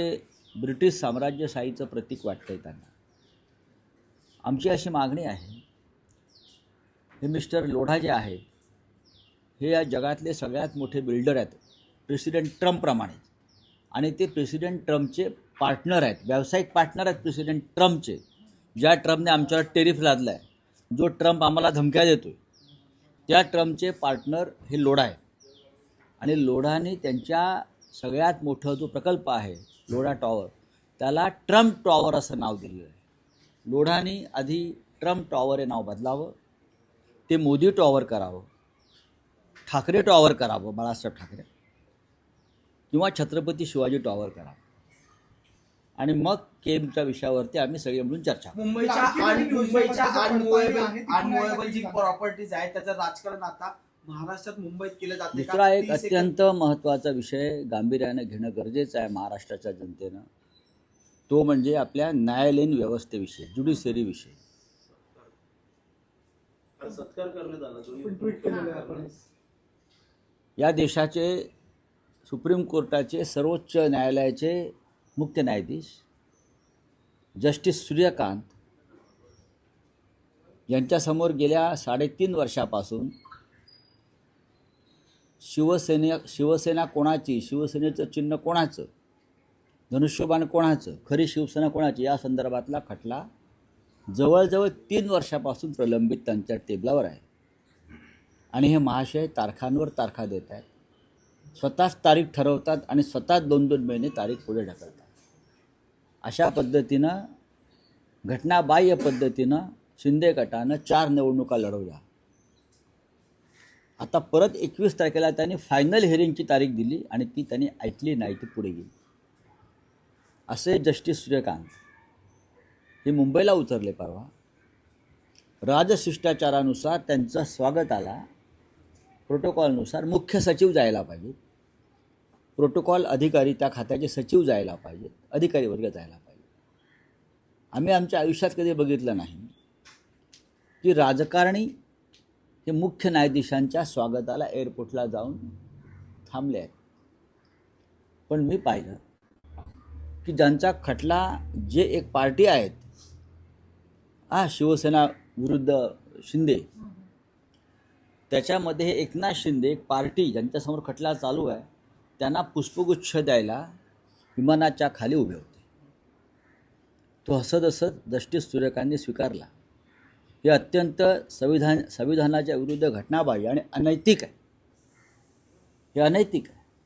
British साम्राज्यशाहीचं प्रतीक वाटतंय त्यांना. आमची अशी मागणी आहे हे मिस्टर लोढा जे आहेत हे या जगातले सगळ्यात मोठे बिल्डर आहेत प्रेसिडेंट ट्रम्पप्रमाणे आणि ते प्रेसिडेंट ट्रम्पचे पार्टनर आहेत व्यावसायिक पार्टनर आहेत प्रेसिडेंट ट्रम्पचे ज्या ट्रम्पने आमच्यावर टेरिफ लादला आहे जो ट्रम्प आम्हाला धमक्या देतोय त्या ट्रम्पचे पार्टनर हे लोढा आहे आणि लोढाने त्यांच्या सगळ्यात मोठा जो प्रकल्प आहे लोढा टॉवर त्याला ट्रम्प टॉवर असं नाव दिलेलं आहे लोढाने आधी ट्रम्प टॉवर हे नाव बदलावं ते मोदी टॉवर करावं ठाकरे टॉवर करावं बाळासाहेब ठाकरे किंवा छत्रपती शिवाजी टॉवर करावं आणि मग केमच्या विषयावरती आम्ही सगळे मिळून चर्चा करू. मुंबईच्या मुंबईच्या जो. प्रॉपर्टीज आहेत त्याचं राजकारण आता महाराष्ट्रात मुंबईत केलं जाते का? दुसरा एक अत्यंत महत्त्वाचा विषय गांभीर्यानं घेणं गरजेचं आहे महाराष्ट्राच्या जनतेनं. तो म्हणजे आपल्या न्यायालयीन व्यवस्थेविषयी आहे आपण. या देशाचे सुप्रीम कोर्टाचे सर्वोच्च न्यायालयाचे मुख्य न्यायाधीश जस्टिस सूर्यकांत यांच्यासमोर गेल्या साडेतीन वर्षापासून शिवसेने शिवसेना कोणाची? शिवसेनेचं चिन्ह कोणाचं? धनुष्यबाण कोणाचं? खरी शिवसेना कोणाची? या संदर्भातला खटला जवळजवळ तीन वर्षापासून प्रलंबित त्यांच्या टेबलावर आहे. आणि हे महाशय तारखांवर तारखा देत आहेत. स्वतःच तारीख ठरवतात आणि स्वतःच दोन दोन महिने तारीख पुढे ढकलतात. अशा पद्धतीनं घटनाबाह्य पद्धतीनं शिंदे गटानं चार निवडणुका लढवल्या. आता परत एकवीस तारखेला त्यांनी फायनल हिअरिंगची तारीख दिली आणि ती त्यांनी ऐकली नाही ती पुढे गेली. असे जस्टिस सूर्यकांत. हे मुंबईला उतरले परवा. राजशिष्टाचारानुसार त्यांचा स्वागत आला. प्रोटोकॉलनुसार मुख्य सचिव जायला पाहिजेत. प्रोटोकॉल अधिकारी त्या खात्याचे सचिव जायला पाहिजेत. अधिकारी वर्ग जायला पाहिजे आम्ही आमच्या आयुष्यात कधी बघितलं नाही की राजकारणी हे मुख्य न्यायाधीशांच्या स्वागताला एअरपोर्टला जाऊन थांबले आहेत. पण मी पाहिलं की ज्यांचा खटला जे एक पार्टी आहेत हा शिवसेना विरुद्ध शिंदे. त्याच्यामध्ये हे एकनाथ शिंदे एक पार्टी ज्यांच्यासमोर खटला चालू आहे त्यांना पुष्पगुच्छ द्यायला विमानाच्या खाली उभे होते. तो हसत हसत जस्टिस सूर्यकांनी स्वीकारला. हे अत्यंत संविधान संविधानाच्या विरुद्ध घटनाबाह्य आणि अनैतिक आहे. हे अनैतिक आहे.